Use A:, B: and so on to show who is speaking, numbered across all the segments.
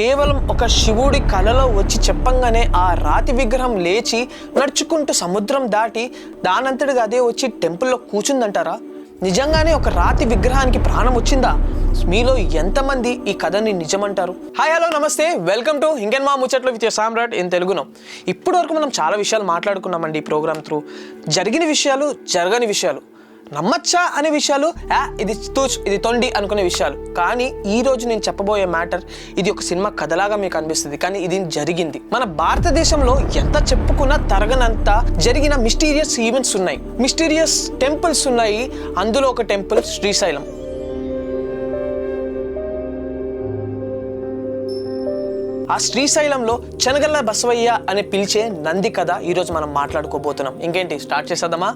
A: కేవలం ఒక శివుడి కలలో వచ్చి చెప్పంగానే ఆ రాతి విగ్రహం లేచి నడుచుకుంటూ సముద్రం దాటి దానంతటిగా అదే వచ్చి టెంపుల్లో కూర్చుందంటారా? నిజంగానే ఒక రాతి విగ్రహానికి ప్రాణం వచ్చిందా? మీలో ఎంతమంది ఈ కథని నిజమంటారు? హాయ్ హలో నమస్తే. వెల్కమ్ టు ఇంకెన్ మా ముచ్చట్లు విత్ సామ్రాట్ ఇన్ తెలుగును ఇప్పటి వరకు మనం చాలా విషయాలు మాట్లాడుకున్నామండి ఈ ప్రోగ్రామ్ త్రూ. జరిగిన విషయాలు జరగని విషయాలు. నమ్మచ్చా అనే విషయాలు ఆ ఇది తూచ్ ఇది తొండి అనుకునే విషయాలు. కానీ ఈ రోజు నేను చెప్పబోయే మ్యాటర్ ఇది ఒక సినిమా కథలాగా మీకు అనిపిస్తుంది. కానీ ఇది జరిగింది. మన భారతదేశంలో ఎంత చెప్పుకున్నా తరగనంత జరిగిన మిస్టీరియస్ ఈవెంట్స్ ఉన్నాయి. మిస్టీరియస్ టెంపుల్స్ ఉన్నాయి. అందులో ఒక టెంపుల్ శ్రీశైలం. ఆ శ్రీశైలంలో చెనగల్ల బసవయ్య అని పిలిచే నంది కథ ఈరోజు మనం మాట్లాడుకోబోతున్నాం. ఇంకేంటి స్టార్ట్ చేసేద్దామా?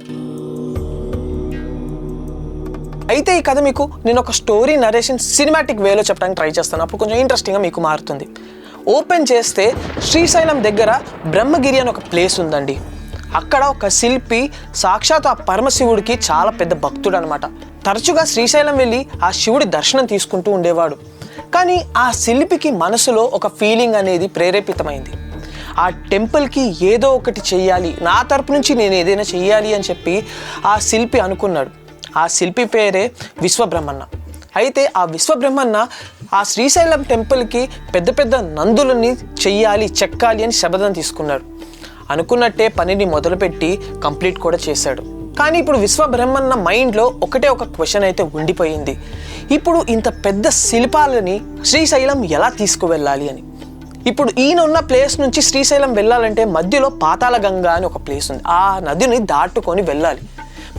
A: అయితే ఈ కథ మీకు నేను ఒక స్టోరీ నరేషన్ సినిమాటిక్ వేలో చెప్పడానికి ట్రై చేస్తాను. అప్పుడు కొంచెం ఇంట్రెస్టింగ్గా మీకు మారుతుంది. ఓపెన్ చేస్తే శ్రీశైలం దగ్గర బ్రహ్మగిరి అని ఒక ప్లేస్ ఉందండి. అక్కడ ఒక శిల్పి సాక్షాత్ ఆ పరమశివుడికి చాలా పెద్ద భక్తుడు అనమాట తరచుగా శ్రీశైలం వెళ్ళి ఆ శివుడి దర్శనం తీసుకుంటూ ఉండేవాడు. కానీ ఆ శిల్పికి మనసులో ఒక ఫీలింగ్ అనేది ప్రేరేపితమైంది. ఆ టెంపుల్కి ఏదో ఒకటి చెయ్యాలి నా తరపు నుంచి నేను ఏదైనా చెయ్యాలి అని చెప్పి ఆ శిల్పి అనుకున్నాడు. ఆ శిల్పి పేరే విశ్వబ్రహ్మన్న. అయితే ఆ విశ్వబ్రహ్మన్న ఆ శ్రీశైలం టెంపుల్కి పెద్ద పెద్ద నందులని చెయ్యాలి చెక్కాలి అని శబదం తీసుకున్నాడు. అనుకున్నట్టే పనిని మొదలుపెట్టి కంప్లీట్ కూడా చేశాడు. కానీ ఇప్పుడు విశ్వబ్రహ్మన్న మైండ్లో ఒకటే ఒక క్వశ్చన్ అయితే ఉండిపోయింది. ఇప్పుడు ఇంత పెద్ద శిల్పాలని శ్రీశైలం ఎలా తీసుకువెళ్ళాలి అని. ఇప్పుడు ఈయన ఉన్న ప్లేస్ నుంచి శ్రీశైలం వెళ్ళాలంటే మధ్యలో పాతాళ గంగా అని ఒక ప్లేస్ ఉంది. ఆ నదిని దాటుకొని వెళ్ళాలి.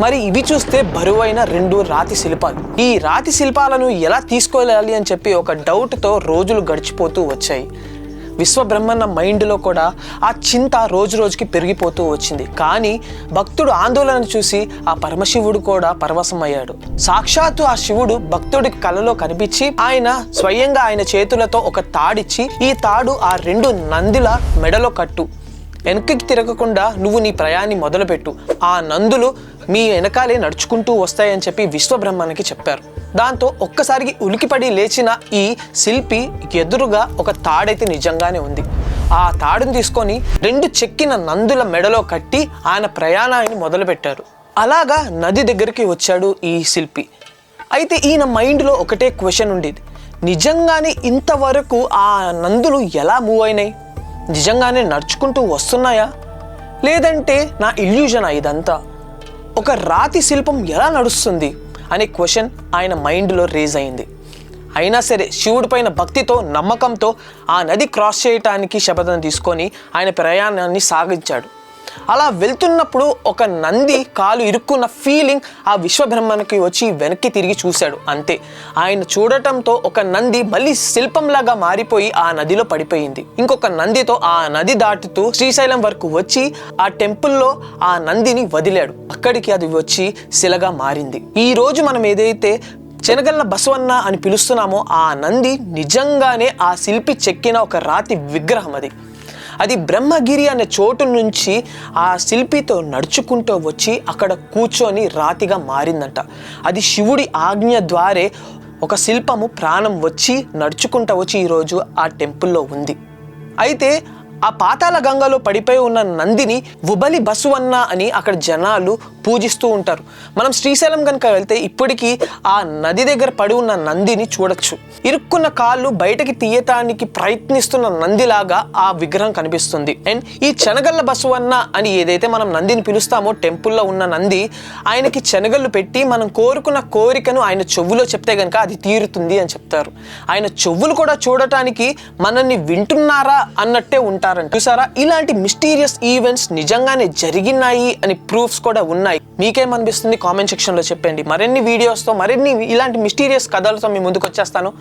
A: మరి ఇవి చూస్తే బరువైన రెండు రాతి శిల్పాలు. ఈ రాతి శిల్పాలను ఎలా తీసుకెళ్ళాలి అని చెప్పి ఒక డౌట్తో రోజులు గడిచిపోతూ వచ్చాయి. విశ్వబ్రహ్మన్న మైండ్లో కూడా ఆ చింత రోజు రోజుకి పెరిగిపోతూ వచ్చింది. కానీ భక్తుడు ఆందోళన చూసి ఆ పరమశివుడు కూడా పరవశమయ్యాడు. సాక్షాత్తు ఆ శివుడు భక్తుడి కలలో కనిపించి ఆయన స్వయంగా ఆయన చేతులతో ఒక తాడిచ్చి ఈ తాడు ఆ రెండు నందిల మెడలో కట్టు. వెనక్కి తిరగకుండా నువ్వు నీ ప్రయాణి మొదలుపెట్టు. ఆ నందులు మీ వెనకాలే నడుచుకుంటూ వస్తాయని చెప్పి విశ్వబ్రహ్మణకి చెప్పారు. దాంతో ఒక్కసారికి ఉలికిపడి లేచిన ఈ శిల్పి ఎదురుగా ఒక తాడైతే నిజంగానే ఉంది. ఆ తాడును తీసుకొని రెండు చెక్కిన నందుల మెడలో కట్టి ఆయన ప్రయాణాన్ని మొదలుపెట్టారు. అలాగా నది దగ్గరికి వచ్చాడు ఈ శిల్పి. అయితే ఈయన మైండ్లో ఒకటే క్వశ్చన్ ఉండేది. నిజంగానే ఇంతవరకు ఆ నందులు ఎలా మూవ్ అయినాయి? నిజంగానే నడుచుకుంటూ వస్తున్నాయా? లేదంటే నా ఇల్యూజనా ఇదంతా? ఒక రాతి శిల్పం ఎలా నడుస్తుంది? అనే క్వశ్చన్ ఆయన మైండ్లో రేజ్ అయింది. అయినా సరే శివుడి పైన భక్తితో నమ్మకంతో ఆ నది క్రాస్ చేయటానికి శపథం తీసుకొని ఆయన ప్రయాణాన్ని సాగించాడు. అలా వెళ్తున్నప్పుడు ఒక నంది కాలు ఇరుక్కున్న ఫీలింగ్ ఆ విశ్వబ్రహ్మణకి వచ్చి వెనక్కి తిరిగి చూశాడు అంతే. ఆయన చూడటంతో ఒక నంది మళ్ళీ శిల్పంలాగా మారిపోయి ఆ నదిలో పడిపోయింది. ఇంకొక నందితో ఆ నది దాటుతూ శ్రీశైలం వరకు వచ్చి ఆ టెంపుల్లో ఆ నందిని వదిలాడు. అక్కడికి అది వచ్చి శిలగా మారింది. ఈ రోజు మనం ఏదైతే చెనగల్ల బసవన్న అని పిలుస్తున్నామో ఆ నంది నిజంగానే ఆ శిల్పి చెక్కిన ఒక రాతి విగ్రహం అది. అది బ్రహ్మగిరి అనే చోటు నుంచి ఆ శిల్పితో నడుచుకుంటూ వచ్చి అక్కడ కూర్చొని రాతిగా మారిందంట. అది శివుడి ఆజ్ఞ ద్వారే ఒక శిల్పము ప్రాణం వచ్చి నడుచుకుంటూ వచ్చి ఈరోజు ఆ టెంపుల్లో ఉంది. అయితే ఆ పాతాళ గంగలో పడిపోయి ఉన్న నందిని ఉబలి బసువన్న అని అక్కడ జనాలు పూజిస్తూ ఉంటారు. మనం శ్రీశైలం కనుక వెళ్తే ఇప్పటికీ ఆ నది దగ్గర పడి ఉన్న నందిని చూడొచ్చు. ఇరుక్కున్న కాళ్ళు బయటకి తీయటానికి ప్రయత్నిస్తున్న నందిలాగా ఆ విగ్రహం కనిపిస్తుంది. అండ్ ఈ చెనగల్ల బసవన్న అని ఏదైతే మనం నందిని పిలుస్తామో టెంపుల్లో ఉన్న నంది ఆయనకి చెనగళ్ళు పెట్టి మనం కోరుకున్న కోరికను ఆయన చెవులో చెప్తే గనక అది తీరుతుంది అని చెప్తారు. ఆయన చెవులు కూడా చూడటానికి మనల్ని వింటున్నారా అన్నట్టే ఉంటారంట. చూసారా? ఇలాంటి మిస్టీరియస్ ఈవెంట్స్ నిజంగానే జరిగినాయి అని ప్రూఫ్స్ కూడా ఉన్నాయి. ఉన్నాయి. మీకేమనిపిస్తుంది కామెంట్ సెక్షన్లో చెప్పండి. మరిన్ని వీడియోస్తో మరిన్ని ఇలాంటి మిస్టీరియస్ కథలతో మీ ముందుకు వచ్చేస్తాను